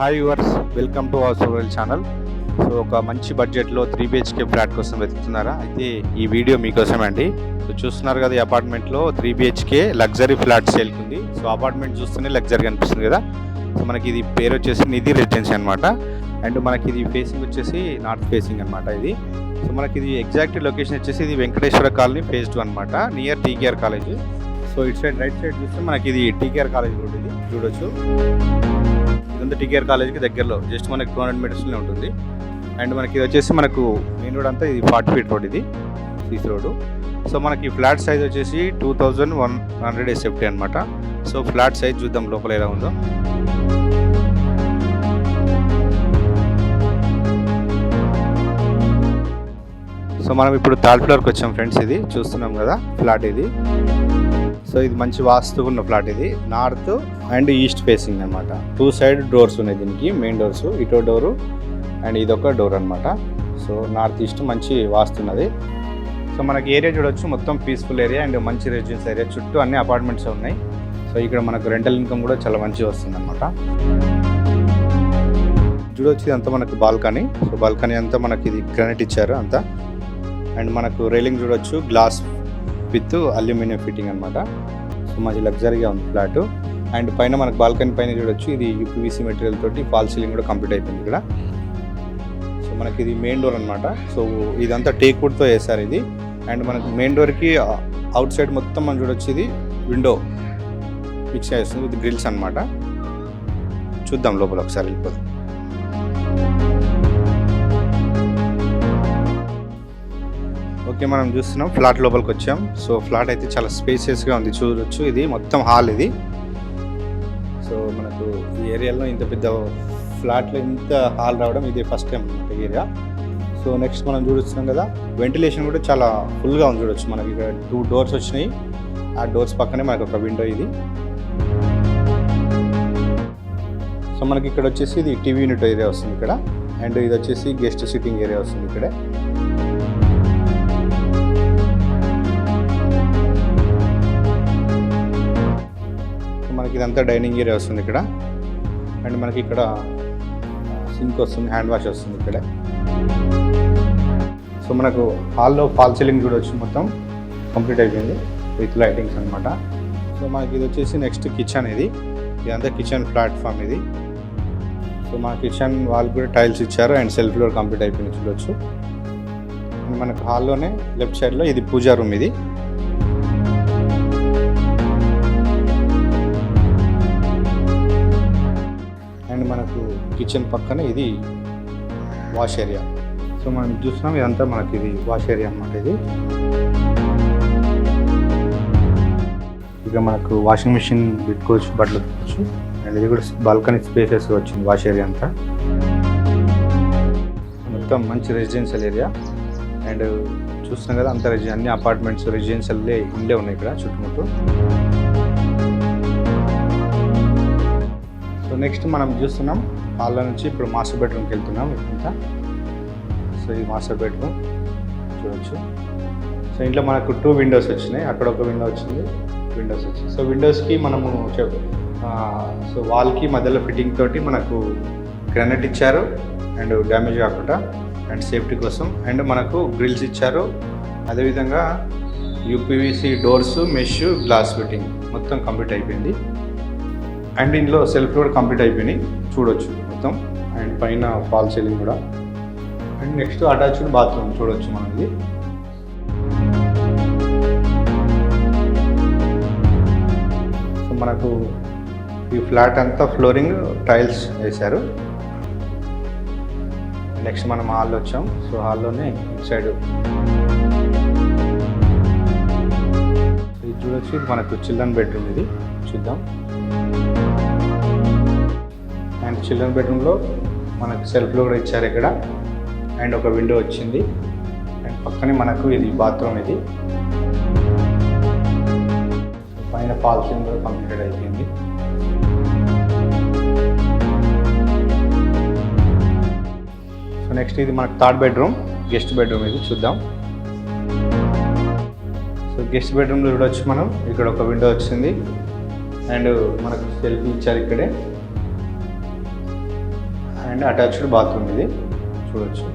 Hi yours welcome to our సోరల్ channel so ఒక మంచి బడ్జెట్లో త్రీ బిహెచ్కే ఫ్లాట్ కోసం వెతుకుతున్నారా? అయితే ఈ వీడియో మీకోసమే అండి సో చూస్తున్నారు కదా ఈ అపార్ట్మెంట్లో త్రీ బిహెచ్కే లగ్జరీ ఫ్లాట్ సేల్కి ఉంది సో అపార్ట్మెంట్ చూస్తేనే లగ్జరీ కనిపిస్తుంది కదా. సో మనకి ఇది పేరు వచ్చేసి నిధి రెసిడెన్సీ అనమాట అండ్ మనకి ఇది ఫేసింగ్ వచ్చేసి నార్త్ ఫేసింగ్ అనమాట ఇది. సో మనకి ఇది ఎగ్జాక్ట్ లొకేషన్ వచ్చేసి ఇది వెంకటేశ్వర కాలనీ ఫేజ్ టూ అనమాట నియర్ టీకేఆర్ కాలేజ్ సో ఇటు సైడ్ రైట్ సైడ్ చూస్తే మనకి ఇది టీకేఆర్ కాలేజ్ రోడ్ ఇది. చూడొచ్చు. ఇదంతా టీకేఆర్ కాలేజ్కి దగ్గరలో జస్ట్ మనకి టూ హండ్రెడ్ మీటర్స్లోనే ఉంటుంది. అండ్ మనకి ఇది వచ్చేసి మనకు మెయిన్ రోడ్ అంతా ఇది ఫార్టీ ఫీట్ రోడ్ ఇది సీసీ రోడ్ సో మనకి ఫ్లాట్ సైజ్ వచ్చేసి two thousand one hundred SFT అనమాట సో ఫ్లాట్ సైజ్ చూద్దాం లోపల ఎలా ఉందో. సో మనం ఇప్పుడు థర్డ్ ఫ్లోర్కి వచ్చాం ఫ్రెండ్స్ ఇది. చూస్తున్నాం కదా ఫ్లాట్ ఇది. సో ఇది మంచి వాస్తు ఉన్న ఫ్లాట్ ఇది. నార్త్ అండ్ ఈస్ట్ ఫేసింగ్ అనమాట టూ సైడ్ డోర్స్ ఉన్నాయి దీనికి మెయిన్ డోర్స్. ఇటో డోరు అండ్ ఇదొక డోర్ అనమాట సో నార్త్ ఈస్ట్ మంచి వాస్తున్నది సో మనకి ఏరియా చూడొచ్చు మొత్తం పీస్ఫుల్ ఏరియా అండ్ మంచి రెసిడెన్స్ ఏరియా. చుట్టూ అన్ని అపార్ట్మెంట్స్ ఉన్నాయి. సో ఇక్కడ మనకు రెంటల్ ఇన్కమ్ కూడా చాలా మంచిగా వస్తుంది అనమాట చూడొచ్చు ఇదంతా మనకు బాల్కనీ. సో బాల్కనీ అంతా మనకి ఇది గ్రానైట్ ఇచ్చారు అంతా. అండ్ మనకు రైలింగ్ చూడొచ్చు గ్లాస్ విత్ అల్యూమినియం ఫిట్టింగ్ అనమాట సో మంచి లగ్జరీగా ఉంది ఫ్లాట్. అండ్ పైన మనకు బాల్కనీ పైన చూడొచ్చు ఇది యూపీవీసీ మెటీరియల్ తోటి ఫాల్ సీలింగ్ కూడా కంప్లీట్ అయిపోయింది ఇక్కడ. సో మనకి ఇది మెయిన్ డోర్ అనమాట సో ఇదంతా టేక్ వేసారు ఇది. అండ్ మనకు మెయిన్ డోర్కి అవుట్ సైడ్ మొత్తం మనం చూడొచ్చు ఇది విండో ఫిక్స్ చేస్తుంది విత్ గ్రిల్స్ అనమాట చూద్దాం లోపల ఒకసారి వెళ్ళిపోదాం. ఓకే మనం చూస్తున్నాం. ఫ్లాట్ లోపలికి వచ్చాం. సో ఫ్లాట్ అయితే చాలా స్పేసియస్గా ఉంది. చూడొచ్చు. ఇది మొత్తం హాల్ ఇది. సో మనకు ఈ ఏరియాలో ఇంత పెద్ద ఫ్లాట్లో ఇంత హాల్ రావడం ఇది ఫస్ట్ టైం అనమాట ఏరియా. సో నెక్స్ట్ మనం చూస్తున్నాం కదా. వెంటిలేషన్ కూడా చాలా ఫుల్గా ఉంది చూడొచ్చు. మనకి ఇక్కడ టూ డోర్స్ వచ్చినాయి. ఆ డోర్స్ పక్కనే మనకు ఒక విండో ఇది. సో మనకి ఇక్కడ వచ్చేసి ఇది టీవీ యూనిట్ ఏరియా వస్తుంది ఇక్కడ. అండ్ ఇది వచ్చేసి గెస్ట్ సిట్టింగ్ ఏరియా వస్తుంది ఇక్కడే. మనకి ఇదంతా డైనింగ్ ఏరియా వస్తుంది ఇక్కడ. అండ్ మనకి ఇక్కడ సింక్ వస్తుంది హ్యాండ్ వాష్ వస్తుంది ఇక్కడ. సో మనకు హాల్లో ఫాల్ సీలింగ్ కూడా వచ్చి మొత్తం. కంప్లీట్ అయిపోయింది విత్ లైటింగ్స్ అనమాట సో మనకి ఇది వచ్చేసి నెక్స్ట్ కిచెన్ ఇది. ఇదంతా కిచెన్ ప్లాట్ఫామ్ ఇది. సో మా కిచెన్ వాళ్ళు కూడా టైల్స్ ఇచ్చారు అండ్ సెల్ఫ్ ఫ్లోర్ కంప్లీట్ అయిపోయింది చూడొచ్చు. అండ్ మనకు హాల్లోనే లెఫ్ట్ సైడ్లో ఇది పూజా రూమ్ ఇది. అండ్ మనకు కిచెన్ పక్కన ఇది వాష్ ఏరియా. సో మనం చూస్తున్నాం ఇదంతా మనకి ఇది వాష్ ఏరియా అన్నమాట ఇది. ఇక మనకు వాషింగ్ మిషన్ పెట్టుకోవచ్చు బట్టలు పెట్టుకోవచ్చు అండ్ ఇది కూడా బాల్కనీ స్పేసెస్ వచ్చింది వాష్ ఏరియా అంతా. మొత్తం మంచి రెసిడెన్షియల్ ఏరియా. అండ్ చూస్తున్నాం కదా అంత రెసి అన్ని అపార్ట్మెంట్స్ రెసిడెన్షియల్ ఇండే ఉన్నాయి ఇక్కడ చుట్టుముట్టు. నెక్స్ట్ మనం చూస్తున్నాం హాల్లో నుంచి ఇప్పుడు మాస్టర్ బెడ్రూమ్కి వెళ్తున్నాం ఇంకా సో ఇది మాస్టర్ బెడ్రూమ్ చూడొచ్చు. సో ఇంట్లో మనకు టూ విండోస్ వచ్చినాయి. అక్కడ ఒక విండో వచ్చింది విండోస్ వచ్చింది. సో విండోస్కి మనము సో వాల్కి మధ్యలో ఫిట్టింగ్ తోటి మనకు గ్రానైట్ ఇచ్చారు అండ్ డ్యామేజ్ కాకుండా అండ్ సేఫ్టీ కోసం. అండ్ మనకు గ్రిల్స్ ఇచ్చారు. అదేవిధంగా UPVC doors mesh glass fitting మొత్తం కంప్లీట్ అయిపోయింది. అండ్ ఇందులో సెల్ఫ్ కూడా కంప్లీట్ అయిపోయినాయి. చూడొచ్చు మొత్తం. అండ్ పైన ఫాల్ సీలింగ్ కూడా. అండ్ నెక్స్ట్ అటాచ్డ్ బాత్రూమ్ చూడొచ్చు మనది. సో మనకు ఈ ఫ్లాట్ అంతా ఫ్లోరింగ్ టైల్స్ వేశారు. నెక్స్ట్ మనం హాల్ వచ్చాం. సో హాల్లోనే ఇటు సైడ్ ఇది చూడొచ్చు. మనకు చిల్డ్రన్ బెడ్రూమ్ ఇది. చూద్దాం. చిల్డ్రన్ బెడ్రూమ్లో మనకు సెల్ఫ్లో కూడా ఇచ్చారు ఇక్కడ. అండ్ ఒక విండో వచ్చింది. అండ్ పక్కనే మనకు ఇది బాత్రూమ్ ఇది. పైన ఫాల్ సీలింగ్ కూడా కంప్లీటెడ్ అయిపోయింది. సో నెక్స్ట్ ఇది మనకు థర్డ్ బెడ్రూమ్ గెస్ట్ బెడ్రూమ్ ఇది చూద్దాం. సో గెస్ట్ బెడ్రూమ్లో చూడొచ్చు మనం. ఇక్కడ ఒక విండో వచ్చింది. అండ్ మనకు సెల్ఫ్ ఇచ్చారు ఇక్కడే. అండ్ అటాచ్డ్ బాత్రూమ్ ఇది. చూడొచ్చు.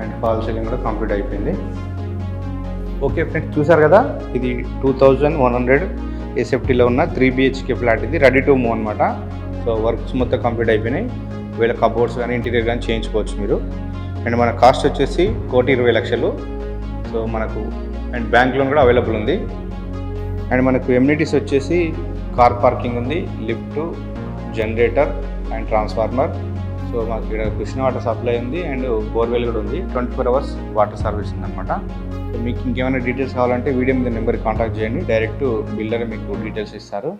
అండ్ ఫాల్ సీలింగ్ కూడా కంప్లీట్ అయిపోయింది. ఓకే ఫ్రెండ్స్ చూసారు కదా? ఇది టూ థౌజండ్ వన్ హండ్రెడ్ ఏసెఫ్టీలో ఉన్న త్రీ బిహెచ్కే ఫ్లాట్ ఇది. రెడీ టు మూవ్ అనమాట సో వర్క్స్ మొత్తం కంప్లీట్ అయిపోయినాయి. వీళ్ళ కబోర్డ్స్ కానీ ఇంటీరియర్ కానీ చేయించుకోవచ్చు మీరు. అండ్ మన కాస్ట్ వచ్చేసి కోటి ఇరవై లక్షలు. సో మనకు అండ్ బ్యాంక్ లోన్ కూడా అవైలబుల్ ఉంది. అండ్ మనకు ఎమ్యూనిటీస్ వచ్చేసి కార్ పార్కింగ్ ఉంది lift generator and transformer. So మాకు ఇక్కడ కృష్ణ వాటర్ సప్లై ఉంది అండ్ బోర్వెల్ కూడా ఉంది. Twenty four hours water service ఉందన్నమాట. మీకు ఇంకేమైనా డీటెయిల్స్ కావాలంటే వీడియో మీద నెంబర్కి కాంటాక్ట్ చేయండి. డైరెక్ట్ బిల్డర్ మీకు డీటెయిల్స్ ఇస్తారు.